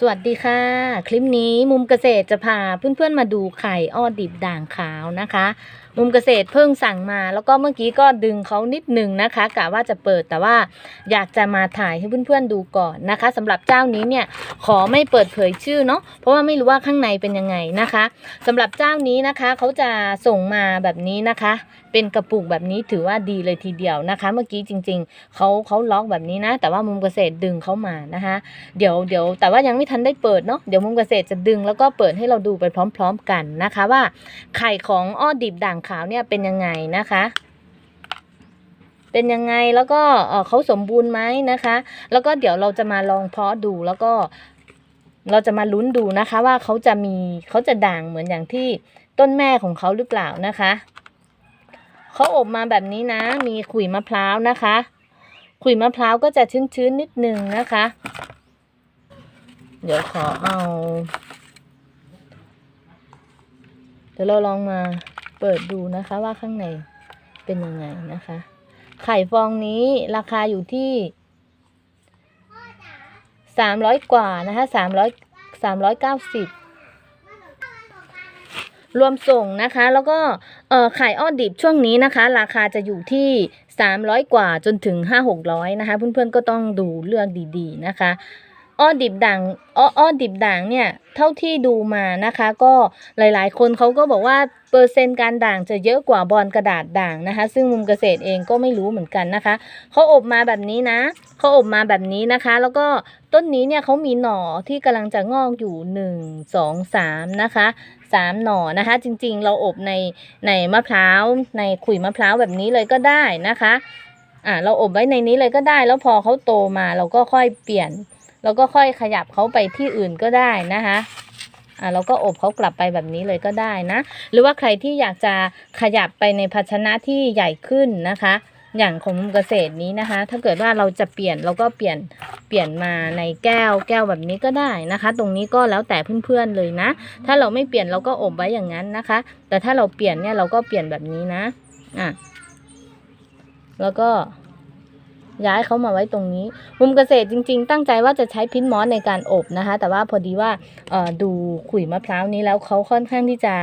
สวัสดีค่ะ คลิปนี้มุมเกษตรจะพาเพื่อนๆมาดูไข่อ้อดิบด่างขาวนะคะ มุมเกษตรเพิ่งสั่งมา แล้วก็เมื่อกี้ก็ดึงเขานิดหนึ่งนะคะกะว่าจะเปิดแต่ว่าอยากจะมาถ่ายให้เพื่อนๆดูก่อนนะคะสำหรับเจ้านี้เนี่ยขอไม่เปิดเผยชื่อเนาะเพราะว่าไม่รู้ว่าข้างในเป็นยังไงนะคะสำหรับเจ้านี้นะคะเขาจะส่งมาแบบนี้นะคะ เป็นกระปุกแบบนี้ถือว่าดีเลยทีเดียวนะคะ เมื่อกี้จริง ๆเขาเขาล็อกแบบนี้นะ แต่ว่ามุมเกษตรดึงเขามานะคะ เดี๋ยวเดี๋ยวแต่ว่ายังไม่ทันได้เปิดเนาะเดี๋ยวมุมเกษตรจะดึงแล้วก็เปิดให้เราดูไปพร้อม ๆ กันนะคะว่าไข่ของอ้อดิบด่างขาวเนี่ยเป็นยังไงนะคะ เป็นยังไงแล้วก็เขาสมบูรณ์ไหมนะคะ แล้วก็เดี๋ยวเราจะมาลองเพาะดูแล้วก็เราจะมาลุ้นดูนะคะว่าเขาจะมีเขาจะด่างเหมือนอย่างที่ต้นแม่ของเขาหรือเปล่านะคะเขาอบมาแบบนี้นะมีขุยมะพร้าวนะคะ ขุยมะพร้าวก็จะชื้นๆนิดนึงนะคะ เดี๋ยวขอเอา เดี๋ยวเราลองมา เปิดดูนะคะว่าข้างในเป็นยังไงนะคะ ไข่ฟองนี้ราคาอยู่ที่สามร้อยกว่านะคะสามร้อยสามร้อยเก้าสิบรวมส่งนะคะ แล้วก็ไข่อ้อดิบช่วงนี้นะคะ ราคาจะอยู่ที่สามร้อยกว่าจนถึงห้าหกร้อยนะคะ เพื่อนๆก็ต้องดูเลือกดีๆนะคะ อ้อดิบด่างอ้ออ้อดิบด่างเนี่ยเท่าที่ดูมานะคะ ก็หลายๆ คนเขาก็บอกว่าเปอร์เซ็นต์การด่างจะเยอะกว่าบอลกระดาษด่างนะคะ ซึ่งมุมเกษตรเองก็ไม่รู้เหมือนกันนะคะเขาอบมาแบบนี้นะเขาอบมาแบบนี้นะคะ แล้วก็ต้นนี้เนี่ยเขามีหน่อที่กำลังจะงอกอยู่หนึ่งสองสามนะคะสามหน่อนะคะ จริงๆ เราอบในในมะพร้าวในขุยมะพร้าวแบบนี้เลยก็ได้นะคะอ่าเราอบไว้ในนี้เลยก็ได้ แล้วพอเขาโตมาเราก็ค่อยเปลี่ยน แล้วก็ค่อยขยับเขาไปที่อื่นก็ได้นะคะอ่าเราก็อบเขากลับไปแบบนี้เลยก็ได้นะ หรือว่าใครที่อยากจะขยับไปในภาชนะที่ใหญ่ขึ้นนะคะ อย่างของเกษตรนี้นะคะ ถ้าเกิดว่าเราจะเปลี่ยนเราก็เปลี่ยนเปลี่ยนมาในแก้วแก้วแบบนี้ก็ได้นะคะ ตรงนี้ก็แล้วแต่เพื่อนๆเลยนะ ถ้าเราไม่เปลี่ยนเราก็อบไว้อย่างนั้นนะคะ แต่ถ้าเราเปลี่ยนเนี่ยเราก็เปลี่ยนแบบนี้นะอะแล้วก็ ย้ายเขามาไว้ตรงนี้ มุมเกษตรจริง ๆ ตั้งใจว่าจะใช้พินมอสในการอบนะคะ แต่ว่าพอดีว่าดูขุยมะพร้าวนี้แล้วเขาค่อนข้างที่จะ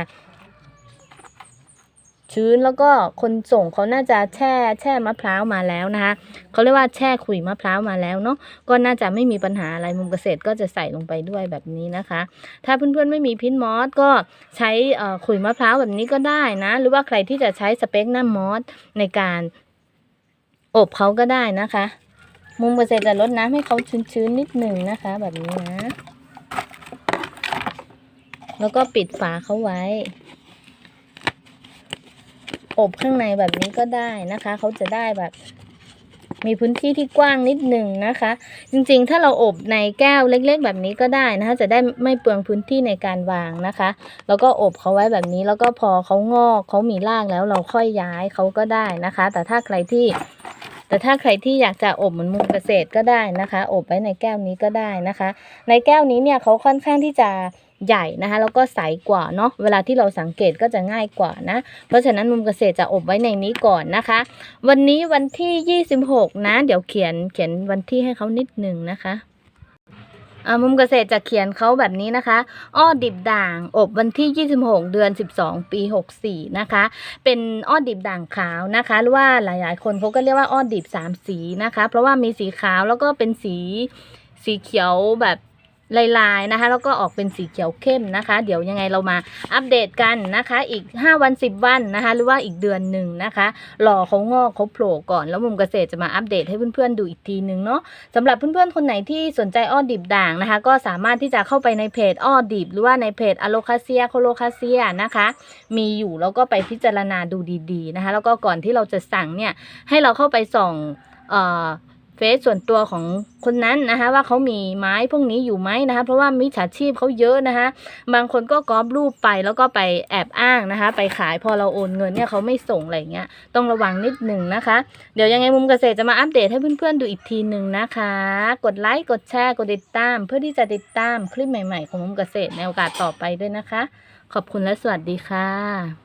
ชื้นแล้วก็คนส่งเขาน่าจะแช่แช่มะพร้าวมาแล้วนะคะเขาเรียกว่าแช่ขุยมะพร้าวมาแล้วเนาะก็น่าจะไม่มีปัญหาอะไรมุมเกษตรก็จะใส่ลงไปด้วยแบบนี้นะคะ ถ้าเพื่อนๆไม่มีพินมอสก็ใช้ขุยมะพร้าวแบบนี้ก็ได้นะ หรือว่าใครที่จะใช้สเปกหน้ามอสในการ อบเขาก็ได้นะคะ มุมเกษตรจะลดน้ำให้เขาชื้นๆนิดหนึ่งนะคะ แบบนี้นะ แล้วก็ปิดฝาเขาไว้ อบข้างในแบบนี้ก็ได้นะคะ เขาจะได้แบบ มีพื้นที่ที่กว้างนิดหนึ่งนะคะ จริงๆ ถ้าเราอบในแก้วเล็กๆ แบบนี้ก็ได้นะคะ จะได้ไม่เปลืองพื้นที่ในการวางนะคะ แล้วก็อบเขาไว้แบบนี้ แล้วก็พอเขางอกเขามีรากแล้วเราค่อยย้ายเขาก็ได้นะคะ แต่ถ้าใครที่ แต่ถ้าใครที่อยากจะอบเหมือนมุมเกษตรก็ได้นะคะ อบไว้ในแก้วนี้ก็ได้นะคะ ในแก้วนี้เนี่ยเขาค่อนข้างที่จะใหญ่นะคะแล้วก็ใสกว่าเนาะเวลาที่เราสังเกตก็จะง่ายกว่านะ เพราะฉะนั้นมุมเกษตรจะอบไว้ในนี้ก่อนนะคะ วันนี้วันที่ 26 นะ เดี๋ยวเขียนเขียนวันที่ให้เขานิดหนึ่งนะคะ มุมเกษตรจะเขียนเขาแบบนี้นะคะ อ้อดิบด่าง อบวันที่ 26 เดือน 12 ปี 64 นะคะ เป็นอ้อดิบด่างขาวนะคะ หรือว่าหลายๆ คนเขาก็เรียกว่าอ้อดิบสามสีนะคะ เพราะว่ามีสีขาวแล้วก็เป็นสีสีเขียวแบบ ลายๆนะคะ แล้วก็ออกเป็นสีเขียวเข้มนะคะ เดี๋ยวยังไงเรามาอัปเดตกันนะคะ อีก 5 วัน 10 วันนะคะ หรือว่าอีกเดือนหนึ่งนะคะรอเขางอกเขาโผล่ก่อน แล้วมุมเกษตรจะมาอัปเดตให้เพื่อนๆดูอีกทีนึงเนาะสำหรับเพื่อนๆคนไหนที่สนใจอ้อดิบด่างนะคะ ก็สามารถที่จะเข้าไปในเพจอ้อดิบ หรือว่าในเพจอโลคาเซียโคโลคาเซียนะคะ มีอยู่แล้วก็ไปพิจารณาดูดีๆนะคะ แล้วก็ก่อนที่เราจะสั่งเนี่ยให้เราเข้าไปส่องเอ่อ เฟซส่วนตัวของคนนั้นนะคะว่าเขามีไม้พวกนี้อยู่ไหมนะคะเพราะว่ามิจฉาชีพเขาเยอะนะคะบางคนก็ก๊อปรูปไปแล้วก็ไปแอบอ้างนะคะ ไปขายพอเราโอนเงินเนี่ยเขาไม่ส่งอะไรเงี้ยต้องระวังนิดหนึ่งนะคะ เดี๋ยวยังไงมุมเกษตรจะมาอัปเดตให้เพื่อนๆดูอีกทีหนึ่งนะคะ กดไลค์กดแชร์กดติดตาม เพื่อที่จะติดตามคลิปใหม่ๆ ของมุมเกษตรในโอกาสต่อไปด้วยนะคะ ขอบคุณและสวัสดีค่ะ